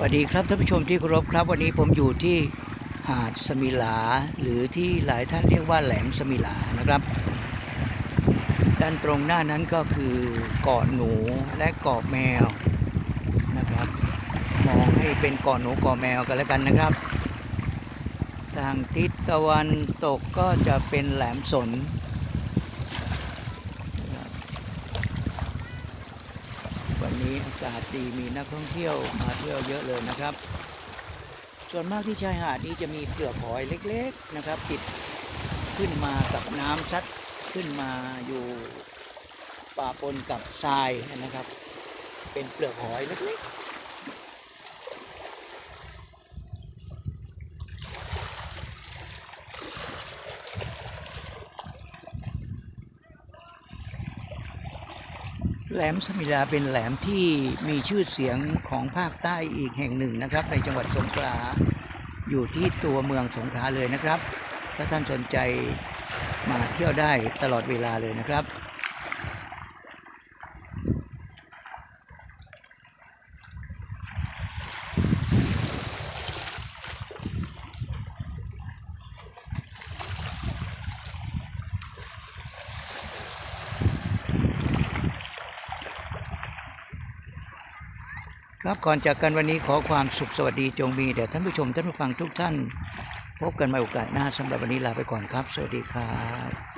วัสดีครับท่านผู้ชมที่เคารพครับ วันนี้ผมอยู่ที่หาดสมิลา หรือที่หลายท่านเรียกว่าแหลมสมิลานะครับ ด้านตรงหน้านั้นก็คือเกาะหนูและเกาะแมวนะครับ มองให้เป็นเกาะหนูเกาะแมวกันแล้วกันนะครับ ทางทิศตะวันตกก็จะเป็นแหลมสน นี้อากาศดีมีนักท่องเที่ยวมาเที่ยวเยอะเลยนะครับ ส่วนมากที่ชายหาดนี้จะมีเปลือกหอยเล็กๆนะครับ ติดขึ้นมากับน้ำซัดขึ้นมาอยู่ป่าปนกับทรายนะครับ เป็นเปลือกหอยเล็กๆ แหลมสมิลาเป็นแหลมที่มีชื่อเสียงของภาคใต้อีกแห่งหนึ่งนะครับ ในจังหวัดสงขลาอยู่ที่ตัวเมืองสงขลาเลยนะครับ ถ้าท่านสนใจมาเที่ยวได้ตลอดเวลาเลยนะครับ ครับก่อนจากกันวันนี้ขอความสุขสวัสดีจงมีแด่ท่านผู้ชมท่านผู้ฟังทุกท่าน พบกันใหม่โอกาสหน้าสำหรับวันนี้ลาไปก่อนครับ สวัสดีครับ